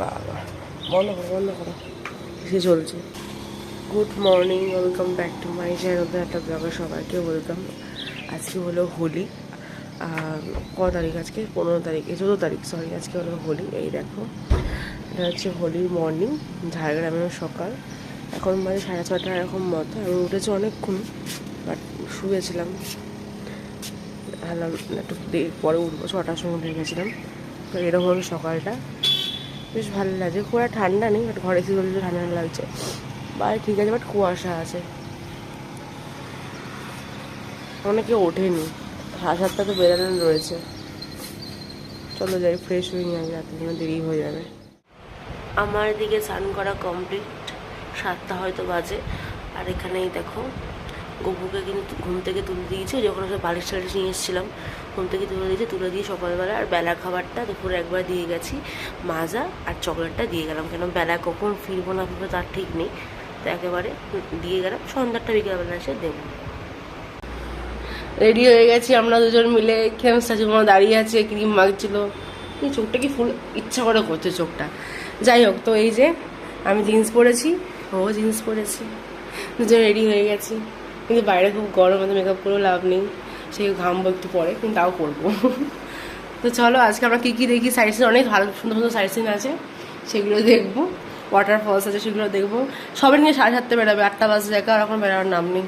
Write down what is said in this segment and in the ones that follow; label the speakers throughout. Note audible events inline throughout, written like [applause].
Speaker 1: বাবা। করো বন্ধ করো। সে চলছে। Good morning welcome back to my channel একটা ব্লগে সবাইকে ওয়েলকাম আজকে হলো হোলি। ক তারিখ আজকে? পনেরো তারিখে, চোদ্দ তারিখ সরি আজকে হলো হোলি। এই দেখো, এটা হচ্ছে হোলির মর্নিং ঝাড়গ্রামের সকাল। এখন মানে সাড়ে ছটা এরকম মতো, আমি উঠেছি অনেকক্ষণ বাট শুয়েছিলাম। ভাবলাম একটু পরে উঠবো, ছটার সময় উঠে গেছিলাম। তো এরকম সকালটা। বেশ ভালো লাগছে খুব একটা ঠান্ডা নেই বাট ঘরে এসে বলতে ঠান্ডা লাগছে। বাইরে ঠিক আছে বাট কুয়াশা আছে। অনেকে ওঠেনি। সাড়ে সাতটা তো বেরানো রয়েছে। চলো যাই ফ্রেশ হয়ে নিয়ে রাতের জন্য দেরি হয়ে যাবে। আমার এদিকে স্নান করা কমপ্লিট সাতটা হয়তো বাজে। আর এখানেই দেখো গপুকে কিন্তু ঘুম থেকে তুলে দিয়েছি যখন ওসব বালিশ টালিশ নিয়ে এসেছিলাম। ঘুম থেকে তুলে দিয়েছি, তুলে দিয়ে সকালবেলা আর বেলা খাবারটা দুপুরে একবার দিয়ে গেছি। মাজা আর চকলেটটা দিয়ে গেলাম, কেন বেলা কখন ফিরবো না ফিরবো তার ঠিক নেই। তো একেবারে দিয়ে গেলাম সন্ধ্যাটা বিকেলবেলা এসে দেবো। রেডি হয়ে গেছি, আমরা দুজন মিলে খেমস চাচুমা দাঁড়িয়ে আছে, ক্রিম মাখছিল। এই চোখটা কি ফুল, ইচ্ছা করে করছে চোখটা। যাই হোক, তো এই যে আমি জিন্স পরেছি, ও জিন্স পরেছি। দুজন রেডি হয়ে গেছি। কিন্তু বাইরে খুব গরম আছে মেকআপ করেও লাভ নেই। সেই ঘামবো একটু পরে, কিন্তু তাও করব। তো চলো, আজকে আমরা কী কী দেখি? সাইড সিন অনেক ভালো, সুন্দর সুন্দর সাইড সিন আছে। সেগুলো দেখব। ওয়াটারফলস আছে, সেগুলো দেখব। সবাই নিয়ে সাড়ে সাতটা বেরোবে, আটটা বাজে দেখা আর এখন বেরোনোর নাম নেই।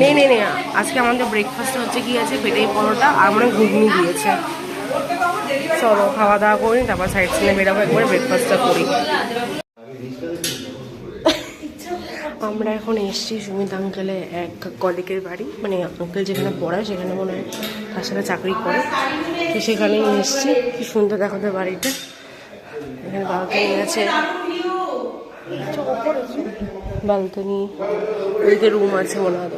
Speaker 1: নেই নেই আজকে আমাদের ব্রেকফাস্টে হচ্ছে কি আছে? পেটে পরোটা আর মনে ঘুগনি দিয়েছে। চলো খাওয়া দাওয়া করি, তারপর সাইড সিনে বেরাবো একবারে ব্রেকফাস্টটা করি। আমরা এখন এসছি সুমিত আঙ্কেলে এক কলিকের বাড়ি মানে আঙ্কেল যেখানে পড়ায়, সেখানে মনে হয় তার সাথে চাকরি করে। তো সেখানেই এসছি, কি সুন্দর দেখাতে বাড়িটা। এখানে বালকনি আছে। বালকনি ওইদিকে রুম আছে মনে হয়।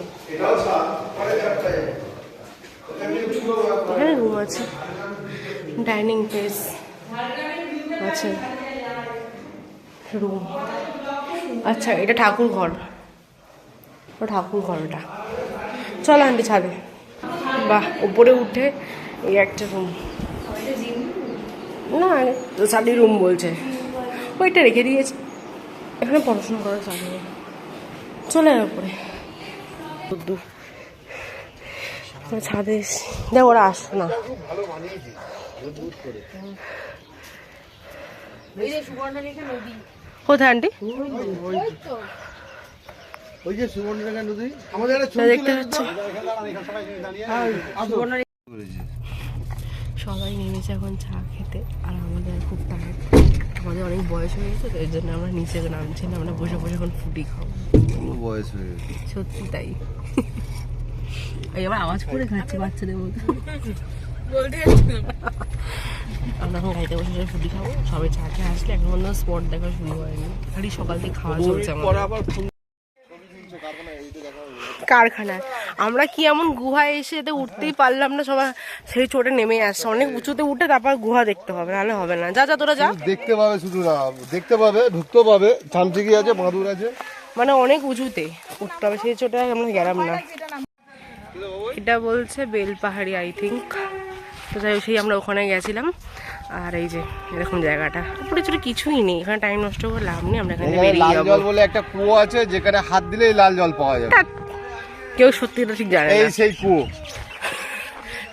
Speaker 1: এখানে রুম আছে। ডাইনিং প্লেস আছে। রুম। আচ্ছা এটা ঠাকুর ঘর। ও ঠাকুর ঘর, ওটা। চল আন্টি, ছাদে। বাহ, উপরে উঠে এই একটা রুম না শাড়ি রুম বলছে। ওইটা রেখে দিয়েছে। এখানে পড়াশোনা করা যাবে চলে দূর আমরা ছাদে দেখ, ওরা আসো না। কোথায় আন্টি?
Speaker 2: ওই যে সুবর্ণরেখা নদী। আমাদের একটা
Speaker 1: দেখতে পাচ্ছি। সবাই নেমেছে এখন চা খেতে আর আমাদের খুব টায়ার্ড। আমাদের অনেক বয়স হয়ে গেছে তো এর জন্য আমরা নিচে নামছি না আমরা বসে বসে এখন ফুটি খাব।
Speaker 2: বয়স হয়ে গেছে।
Speaker 1: সত্যি তাই। এই আবার আওয়াজ করে খাচ্ছে বাচ্চাদের মতো। আমরা এখন গাড়িতে বসে বসে ফুটি খাব। সবাই চা খেয়ে আসলে এখন পর্যন্ত স্পট দেখা শুরু হয়নি। খালি সকাল থেকে খাওয়া চলছে আমাদের। কারখানায়। আমরা কি এমন গুহায় এসে এতে উঠতেই পারলাম না সবাই সেই চোটে নেমে আসছে। অনেক উঁচুতে উঠে তারপর গুহা দেখতে হবে নাহলে হবে না। যা যা তোরা যা।
Speaker 2: দেখতে পাবে শুধু না দেখতে পাবে ঢুকতেও পাবে। চামচিকি আছে বাঁদুর আছে।
Speaker 1: মানে অনেক উঁচুতে উঠতে হবে সেই চোটে আমরা গেলাম না। এটা বলছে বেলপাহাড়ি আই থিঙ্ক তো যাই সেই আমরা ওখানে গেছিলাম। আর এই যে এরকম জায়গাটা। উপরে ছোটো কিছুই নেই এখানে টাইম নষ্ট করে লাভ নেই আমরা এখানে
Speaker 2: লাল জল বলে একটা কুয়ো আছে যেখানে হাত দিলেই লাল জল পাওয়া যাবে।
Speaker 1: ধ্যাৎ, কেউ সত্যিটা ঠিক জানে
Speaker 2: এই সেই কুয়ো।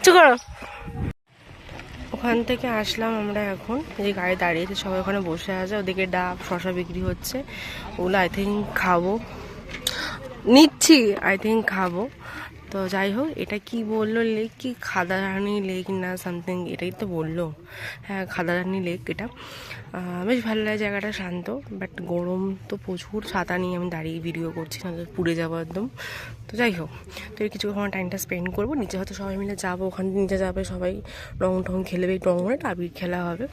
Speaker 1: চুপ করো। ওখান থেকে আসলাম আমরা এখন যে গাড়ি দাঁড়িয়েছে সবাই ওখানে বসে আছে ওদিকে ডাব শশা বিক্রি হচ্ছে। ওগুলো আই থিঙ্ক খাব। নিচ্ছি আই থিঙ্ক খাব। তো যাই হোক, এটা কি বলল লেক কি? খাদারানি লেক না সামথিং এটাই তো বলল। হ্যাঁ খাদারানি লেক এটা। বেশ ভালো লাগে জায়গাটা, শান্ত বাট গরম তো প্রচুর, ছাতা নিয়ে আমি দাঁড়িয়ে ভিডিও করছি, না পুড়ে যাব একদম। তো যাই হোক, তো এই কিছুক্ষণ টাইমটা স্পেন্ড করব, নিচে হয়তো সবাই মিলে যাব, ওখানে নিচে যাবে সবাই, রং টং খেলবে রং করে আবির খেলা হবে।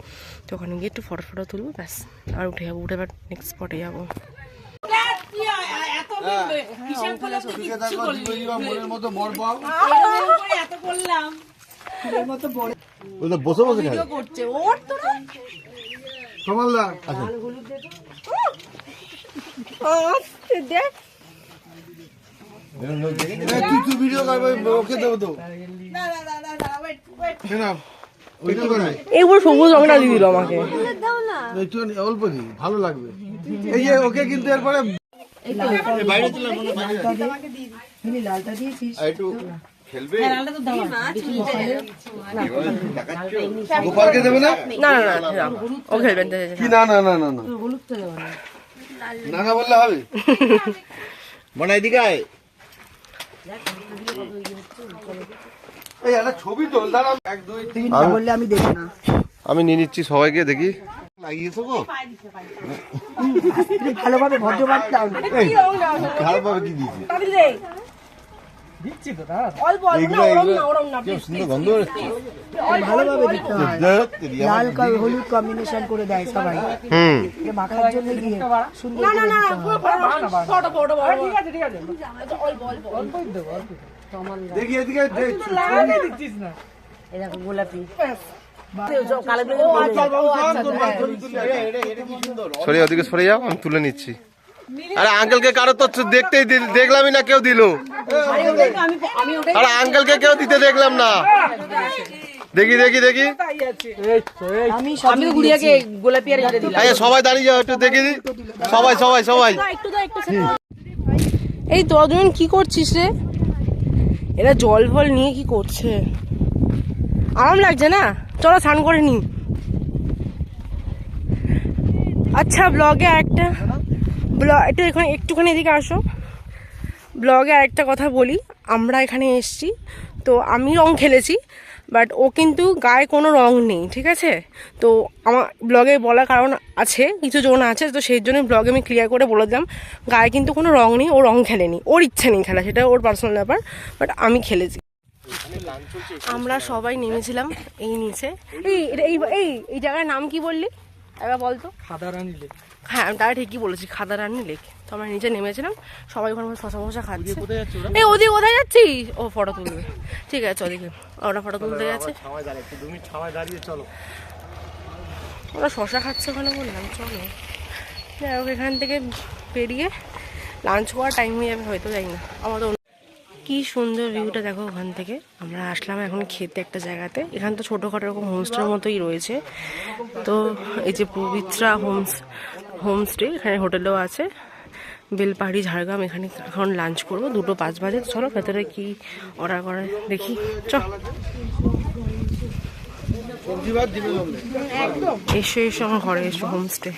Speaker 1: তো ওখানে গিয়ে একটু ফটো ফটো তুলবো, ব্যাস, আর উঠে যাব, উঠে এবার নেক্সট স্পটে যাব
Speaker 2: মনের মতো বর পাও
Speaker 3: এত করলাম
Speaker 2: ওই তো বসে বসে খায়
Speaker 3: করছে ওর তো না।
Speaker 2: সমালদা আচ্ছা।
Speaker 3: দেখ।
Speaker 2: তুই তুই ভিডিও করবে ওকে দেবো তো।
Speaker 1: সবুজ রংটা দিয়ে দিল আমাকে।
Speaker 2: অল্প দি ভালো লাগবে। এই যে ওকে কিন্তু এরপরে গোপালকে দেবে না
Speaker 1: না না না না, ও খেলবেন
Speaker 2: কি না না না না না না না বললে হবে
Speaker 4: মনে এদিকে আয়
Speaker 2: ছবি তোল দাঁড়া এক দুই তিন
Speaker 5: বললে আমি দেখি
Speaker 2: আমি নিয়ে নিচ্ছি সবাইকে দেখি লাগিয়েছো গো?
Speaker 5: ভালোভাবে দাও না।
Speaker 2: কি দিয়েছি? সুন্দর গন্ধ।
Speaker 5: ভালোভাবে দিতে হয় লাল হলুদ কম্বিনেশন করে দেয় সবাই।
Speaker 2: হুম।
Speaker 5: এটা মাখার জন্য গিয়ে সুন্দর করে দিতে হয়।
Speaker 2: দেখি এদিকে দেখ,
Speaker 5: এরকম গোলাপি
Speaker 2: সরে ওদিকে সরে যাও আমি তুলে নিচ্ছি। আরে আঙ্কেলকে কারও তো দেখতেই দিল- দেখলামই না কেউ দিল। আরে আঙ্কেলকে কেউ দিতে দেখলাম না। দেখি দেখি দেখি। এই সবাই দাঁড়িয়ে যাও একটু দেখি। সবাই সবাই সবাই।
Speaker 1: এই দুজন কি করছিস রে? এরা জল ফল নিয়ে কি করছে? আরাম লাগছে না? চলো স্নান করে নি। আচ্ছা ব্লগে একটা ব্লগ একটু এখানে একটুখানি এদিকে আসো। ব্লগে আরেকটা কথা বলি। আমরা এখানে এসেছি। তো আমি রং খেলেছি বাট ও কিন্তু গায়ে কোনো রং নেই, ঠিক আছে? তো আমার ব্লগে বলার কারণ আছে, কিছু জন আছে, তো সেই জন্য ব্লগে আমি ক্লিয়ার করে বলে দিলাম। গায়ে কিন্তু কোনো রং নেই, ও রং খেলেনি। ওর ইচ্ছে নেই খেলা, সেটা ওর পার্সোনাল ব্যাপার বাট আমি খেলেছি। আমরা সবাই নেমেছিলাম এই নিচে। এই এটা- এই এই এই জায়গার নাম কি বললি? একবার বলতো হ্যাঁ আমি তারা ঠিকই বলেছি খাদারানি লেক। তো আমরা নিচে নেমেছিলাম সবাই ওখানে শশা মশা খাচ্ছি। এই ওদিকে কোথায় যাচ্ছিস? ও ফটো তুলবে। ঠিক আছে ওদিকে ওরা ফটো তুলতে গেছে। ওরা শশা খাচ্ছে ওখানে বললাম চলো। যাই হোক এখান থেকে বেরিয়ে লাঞ্চ করার টাইম হয়ে যাবে হয়তো যাই না। আমাদের কি সুন্দর ভিউটা দেখো ওখান থেকে। আমরা আসলাম এখন খেতে একটা জায়গাতে। এখানে তো ছোটোখাটো এরকম হোমস্টের মতোই রয়েছে। তো এই যে পবিত্রা হোমস, হোমস্টে, এখানে হোটেলও আছে। বেলপাহাড়ি ঝাড়গ্রাম, এখানে এখন লাঞ্চ করব। দুটো পাঁচ বাজে। চলো ভেতরে কি অর্ডার করে দেখি। চ এসো এসো আমার ঘরে, এসো হোমস্টে।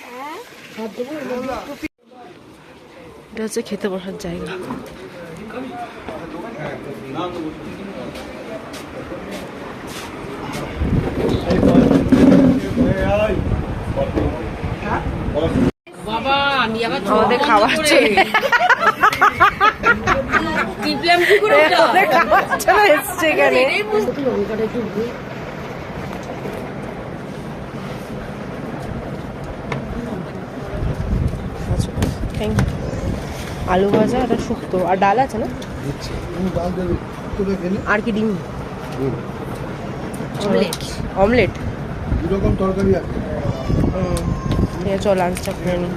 Speaker 1: এটা হচ্ছে খেতে বসার জায়গা। আমাদের খাওয়াচ্ছে ওদের এসছে এখানে। আচ্ছা. আলু ভাজা এটা শুক্তো। আর ডাল আছে না? আর কি ডিম? অমলেট। অমলেট?
Speaker 2: দুরকম তরকারি
Speaker 1: আছে। চল লাঞ্চটা করে নিই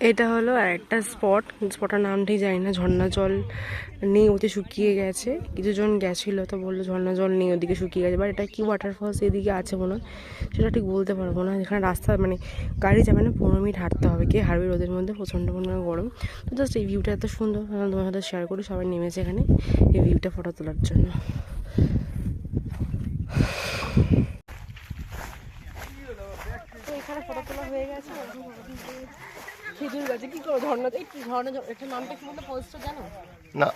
Speaker 1: এটা হলো একটা স্পট। স্পটের নাম ঠিক জানি না। ঝর্ণা জল নেই, ওতে শুকিয়ে গেছে। কিছুজন গেছিল, তো বলল ঝর্ণা জল নেই, ওদিকে শুকিয়ে গেছে। বাট এটা কি ওয়াটারফলস এদিকে আছে মনে হয়? সেটা ঠিক বলতে পারব না। এখানে রাস্তা মানে গাড়ি যাবে না, পনেরো মিনিট হাঁটতে হবে। কে হারবে রোদের মধ্যে? প্রচণ্ড পরিমাণে গরম। তো জাস্ট এই ভিউটা এত সুন্দর। তোমার সাথে শেয়ার করি, সবাই নেমেছে এখানে এই ভিউটা ফটো তোলার জন্য। এখানে ফটো তোলা হয়ে গেছে। খেজুর গাছে কি করো ঝর্ণা এই ঝর্ণা একটা নামটা কি বলতো? ফলসটা জানো?
Speaker 2: না।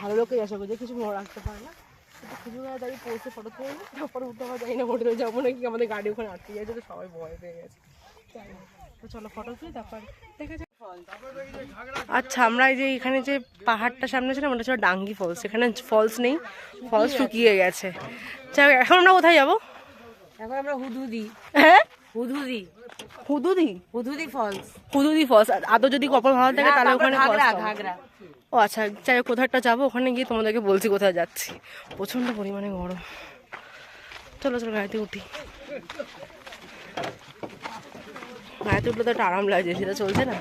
Speaker 1: ভালো লোকই আশা করছে কিছু মনে রাখতে পারে না। খেজুর গাছে দাঁড়িয়ে পৌঁছে ফটো তুলে নিই, তারপরে উঠতে পারা যায় না হোটেলে যাব নাকি আমাদের গাড়ি ওখানে আটকে গেছে তো সবাই ভয় পেয়ে গেছে। তো চলো ফটো তুলি তারপর দেখা যাক আচ্ছা আমরা এই যে এখানে যে পাহাড়টা সামনে ছিলাম ওটা ছিল ডাঙ্গি ফলস এখানে ফলস নেই ফলস শুকিয়ে গেছে। এখন আমরা কোথায় যাব?
Speaker 3: এখন আমরা হুদুদি
Speaker 1: হ্যাঁ?
Speaker 3: হুদুদি
Speaker 1: হুদুদি?
Speaker 3: হুদুদি ফলস।
Speaker 1: হুদুদি ফলস। আদৌ যদি কপাল ভালো থাকে তাহলে ওখানে
Speaker 3: ঘাগরা
Speaker 1: ও আচ্ছা কোথাও একটা যাব? ওখানে গিয়ে তোমাদেরকে বলছি কোথায় যাচ্ছি। প্রচণ্ড পরিমাণে গরম। চলো চলো গাড়িতে উঠি। গাড়িতে উঠলে তো একটা আরাম লাগছে সেটা চলছে না।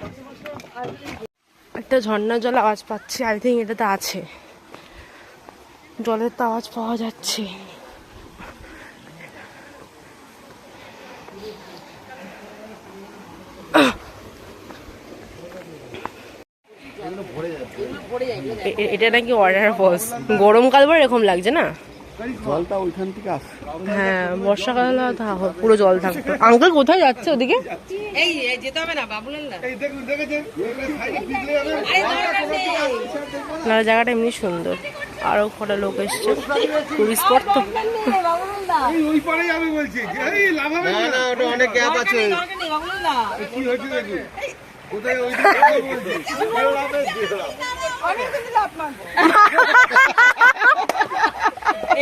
Speaker 1: একটা ঝর্ণার জল আওয়াজ পাচ্ছি। আই থিঙ্ক এটাতে আছে। জলের তো আওয়াজ পাওয়া যাচ্ছে এ- এ- এটা নাকি ওয়াটার ফলস গরমকাল পরে এরকম লাগছে না?
Speaker 4: জলটা ওইখান থেকে আসে।
Speaker 1: হ্যাঁ বর্ষাকাল হলে পুরো জল থাকতো। আঙ্কেল কোথায় যাচ্ছে ওদিকে?
Speaker 3: এই যেতে হবে না বাবুলাল্লা
Speaker 1: না জায়গাটা এমনি সুন্দর। আরও কটা লোক এসছে। টুরিস্ট স্পট তো
Speaker 6: ওই পারেই আমি বলছি। যে, এই লাভ হবে
Speaker 2: না না ওটা অনেক গ্যাপ আছে।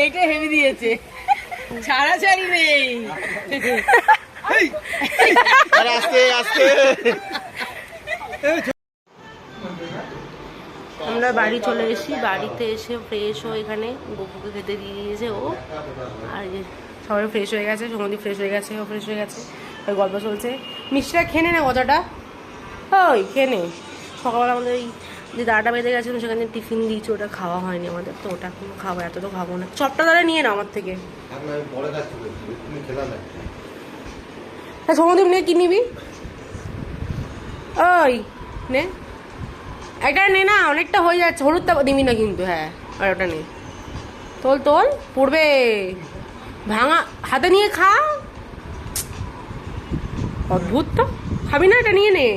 Speaker 3: এইটা হেভি দিয়েছে। ছাড়াছাড়ি নেই।
Speaker 2: আরে আস্তে আস্তে।
Speaker 1: আমরা বাড়ি চলে এসেছি। বাড়িতে এসে ফ্রেশ হয়ে এখানে গপুকে খেতে দিয়ে দিয়েছে ও। আর সবাই ফ্রেশ হয়ে গেছে সমুদ্র ফ্রেশ হয়ে গেছে ও ফ্রেশ হয়ে গেছে। ওই গল্প চলছে। মিষ্টিটা খেনে না গজাটা? ওই খেনে সকালবেলা আমাদের ওই যে দাঁড়াটা বেঁধে গেছে গেছিল সেখানে টিফিন দিয়েছি ওটা খাওয়া হয়নি আমাদের তো ওটা এখন খাব এত তো খাব না। চপটা তারা নিয়ে না আমার থেকে। হ্যাঁ সমুদ্র নিয়ে কি নিবি? ওই নে। একটা নে না, অনেকটা হয়ে যাচ্ছে। হলুদটা দিবি না কিন্তু হ্যাঁ আর ওটা নেই তোল তোল, পড়বে। ভাঙা, হাতে নিয়ে খা। অদ্ভুত তো। খাবি না, এটা নিয়ে নে।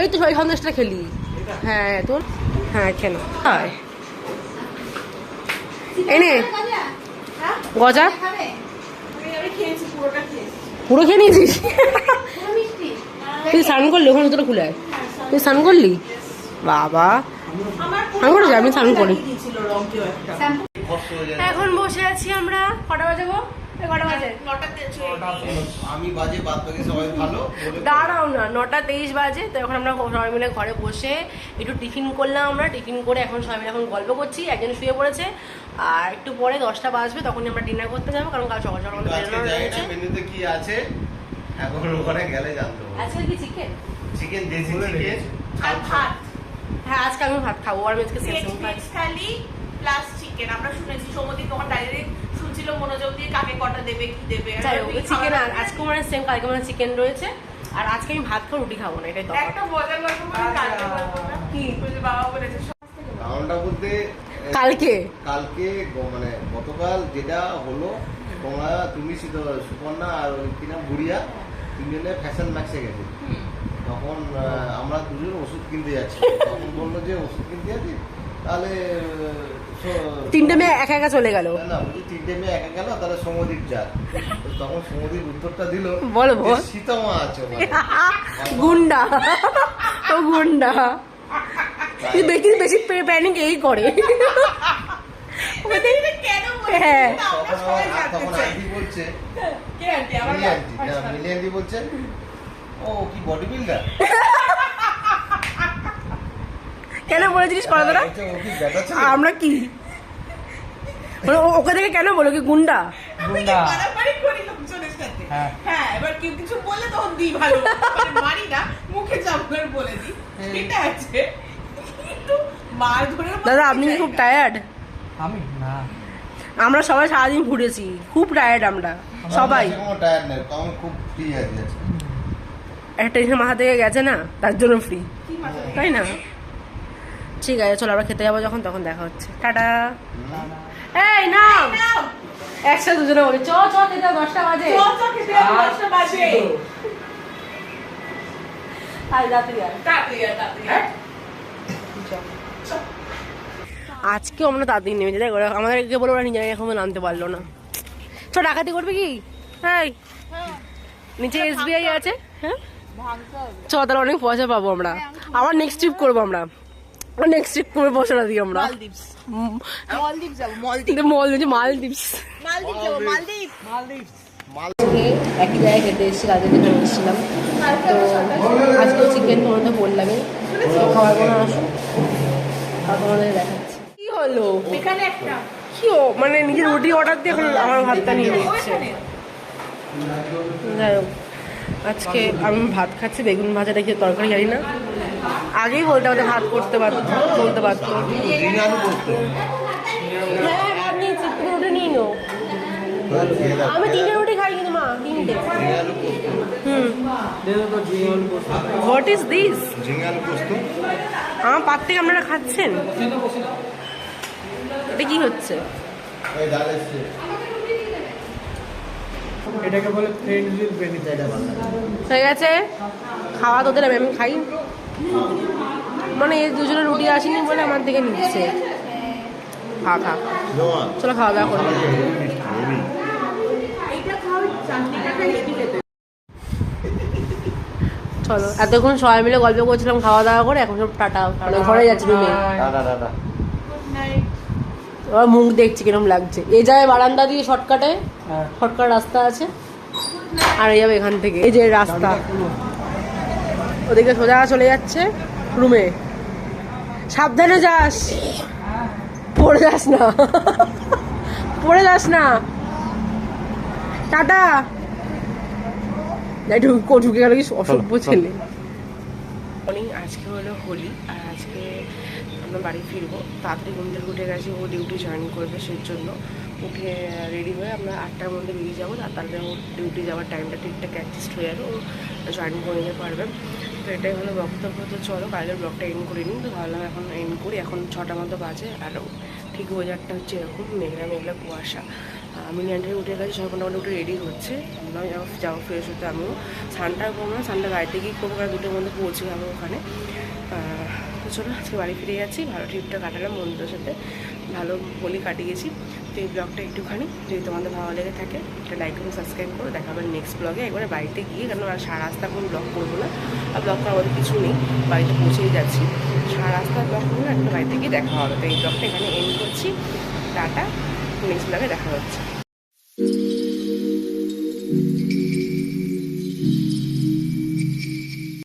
Speaker 1: ওই তো সন্দেশটা খেলি। হ্যাঁ তোর হ্যাঁ খেলো হয়। এনে গজা। পুরো খেয়ে নিয়েছিস? তুই স্নান করলি? ওখানে তোরা খুলে তুই স্নান করলি? বাবা। আমি আমি স্নান করি। এখন বসে আছি আমরা। কটা বাজে গো? কটা বাজে?
Speaker 2: আমি বাজে বাদ বাকি সবাই ভালো বলে
Speaker 1: দাঁড়াও না নটা তেইশ বাজে। তো এখন আমরা সবাই মিলে ঘরে বসে একটু টিফিন করলাম আমরা। টিফিন করে এখন সবাই মিলে এখন গল্প করছি। একজন শুয়ে পড়েছে। আর একটু পরে দশটা বাজবে তখনই আমরা ডিনার করতে যাব। কারণ কাল সকাল সকাল
Speaker 2: মেনুতে কি আছে? এখন ওখানে গেলে জানতে
Speaker 1: আজকে কি চিকেন
Speaker 2: চিকেন দেশি চিকেন
Speaker 7: আর ভাত।
Speaker 1: হ্যাঁ আজকে আমি ভাত খাব আর আজকে খাই
Speaker 7: প্লাস চিকেন আমরা শুনেছি সমুদ্র তখন ডাইরেক্ট শুনছিল মনোযোগ দিয়ে কাকে কটা দেবে কি দেবে
Speaker 1: চিকেন আজকে মানে সেম কালকে মানে চিকেন রয়েছে। আর আজকে আমি ভাত খাব রুটি খাব না এটাই
Speaker 7: একটা মজার বলে বাবা বলেছে
Speaker 2: কারণটা বলতে
Speaker 1: কালকে?
Speaker 2: কালকে মানে গতকাল যেটা হলো তোমরা তুমি সুপর্ণা আর ওই কি নাম বুড়িয়া তিনজনে ফ্যাশন ম্যাক্সে গেছে। তখন আমরা দুজন ওষুধ কিনতে যাচ্ছি। তখন বলল যে ওষুধ কিনতে যাচ্ছি? তাহলে
Speaker 1: তিনটে মেয়ে একা একা চলে গেল।
Speaker 2: না, বলছি তিনটে মেয়ে একা গেল তাহলে সমুদ্রের যার তখন সমুদ্রের উত্তরটা দিল
Speaker 1: বলো,
Speaker 2: যে
Speaker 1: বল।
Speaker 2: সীতামা আছে [laughs]
Speaker 1: গুন্ডা। ও গুন্ডা। তুই বেশি বেশি প্যানিং এই করে। হ্যাঁ।
Speaker 2: তখন আন্টি বলছে
Speaker 7: কে আন্টি? আমার
Speaker 2: মিলি আন্টি না, মিলি আন্টি বলছে ও কি বডি বিল্ডার
Speaker 1: কেন বলেছিস কথা তোরা?
Speaker 2: ও কি ব্যাটা ছিল?
Speaker 1: আমরা কি? মানে ও- ওকে দেখে কেন বলো কি গুন্ডা?
Speaker 7: করি হ্যাঁ। এবার কেউ কিছু বললে তখন দিই ভালো। মানে মারি না মুখে চাপড় বলে দিই। সেটা আছে? কিন্তু মার ধরে
Speaker 1: দাদা আপনি খুব টায়ার্ড
Speaker 5: আমি? না।
Speaker 1: আমরা সবাই সারাদিন ঘুরেছি খুব টায়ার্ড আমরা সবাই।
Speaker 2: কোনো টায়ার নেই তখন খুব ফ্রি আছে।
Speaker 1: একটা টেনশন মাথা থেকে গেছে না তার জন্য ফ্রি তাই না? ঠিক আছে চলো আমরা খেতে যাব যখন তখন দেখা হচ্ছে। টাটা। এই না একসাথে দুজনে বলি চ চ খেতে দশটা বাজে।
Speaker 7: দশটা বাজে।
Speaker 1: আয়। আমরা তাড়াতাড়ি নেমেছি দেখ ওরা আমাদেরকে বলে ওরা নিজেরা এখনও নামতে পারল না। চ ডাকাতি করবে কি? হ্যাঁ। নিচে এসবিআই আছে? হ্যাঁ? চ তাহলে অনেক পয়সা পাবো আমরা। আবার নেক্সট ট্রিপ করব আমরা। নেক্সট ট্রিপ করে পয়সাটা দিই আমরা। উম,
Speaker 7: মলদ্বীপ যাব
Speaker 1: মল বলছি মালদ্বীপস।
Speaker 7: মালদ্বীপ যাব মালদ্বীপ।
Speaker 1: একই জায়গায় খেতে এসেছি এসেছিলাম তো আজকেও চিকেন তোমাদের বললামই তো খাবার কোনো আসুন। আর দেখাচ্ছি। কি হলো?
Speaker 7: এখানে একটা।
Speaker 1: কি ও মানে নিজের রুটি অর্ডার দিয়ে এখন আমার ভাতটা নিয়ে নিচ্ছে যাই হোক। আজকে আমি ভাত খাচ্ছি বেগুন ভাজা রেখে তরকারি জানি না। আগেই বলতে আমাদের ভাত করতে পারতো বলতে পারতো হ্যাঁ আমি তিনটে রুটি খাই কিন্তু মা তিনটে। হুম। হোয়াট ইজ দিস আমার পাত থেকে আপনারা খাচ্ছেন? এটা কি হচ্ছে?
Speaker 6: এটাকে বলে ফ্রেন্ডস উইথ বেনিফিট
Speaker 1: হয়ে গেছে। খাওয়া তোদের আমি খাই। মানে এই দুজনে রুটি আসেনি বলে আমার থেকে নিচ্ছে। খা খা। চলো খাওয়া দাওয়া করব চলো এতক্ষণ সবাই মিলে গল্প করছিলাম খাওয়া দাওয়া করে এখন সব টাটা মানে ঘরে যাচ্ছি রুমে। ওর মুখ দেখছি কিরম লাগছে। এ যায় বারান্দা দিয়ে শর্টকাটে শর্টকাট রাস্তা আছে। আর এই যাবে এখান থেকে। এই যে রাস্তা। ওদিকে সোজা চলে যাচ্ছে রুমে সাবধানে যাস। পড়ে যাস না। পড়ে যাস না। টাটা। ঢুকে গেল কি অসভ্য ছেলে। আজকে হলো হোলি আর আজকে আমরা বাড়ি ফিরবো। তাড়াতাড়ি ঘুম থেকে উঠে গেছি, ও ডিউটি জয়েন করবে সেই জন্য। উঠে রেডি হয়ে আমরা আটটার মধ্যে বেরিয়ে যাব। আর তারপরে ও ডিউটি যাওয়ার টাইমটা ঠিকঠাক অ্যাডজাস্ট হয়ে যাবে ও জয়েন করে নিতে পারবে। তো এটাই হলো বক্তব্য। তো চলো, কালকের ব্লগটা এন্ড করে নিই। তো ভাবলাম এখন এন্ড করি। এখন ছটা মতো বাজে। আর ঠিক ওয়েদারটা হচ্ছে এরকম, মেঘলা মেঘলা কুয়াশা। আমি ল্যান্ডারে উঠে গেছি, সব মোটামুটি উঠে রেডি হচ্ছে। আমরা যাব ফ্রেশ হতে আমিও। সানটা করব না সানটা বাড়িতে গিয়ে করব, কারণ দুটোর মধ্যে পৌঁছে যাব ওখানে। তো চলো আজকে বাড়ি ফিরে যাচ্ছি। ভালো ট্রিপটা কাটালাম বন্ধুদের সাথে। ভালো বলি কাটিয়েছি। তো এই ব্লগটা একটুখানি যদি তোমাদের ভালো লেগে থাকে, একটা লাইক এবং সাবস্ক্রাইব করো। দেখা হবে নেক্সট ব্লগে একবারে বাড়িতে গিয়ে কেন আর সারা রাস্তা কোনো ব্লগ করব না। আর ব্লগ করার আমাদের কিছু নেই। বাড়িতে পৌঁছেই যাচ্ছি। সারা রাস্তা ব্লগ করব না, একটা বাড়িতে গিয়ে দেখা হবে। তো এই ব্লগটা এখানে এন্ড করছি। টাটা নেক্সট ব্লগে দেখা হচ্ছে।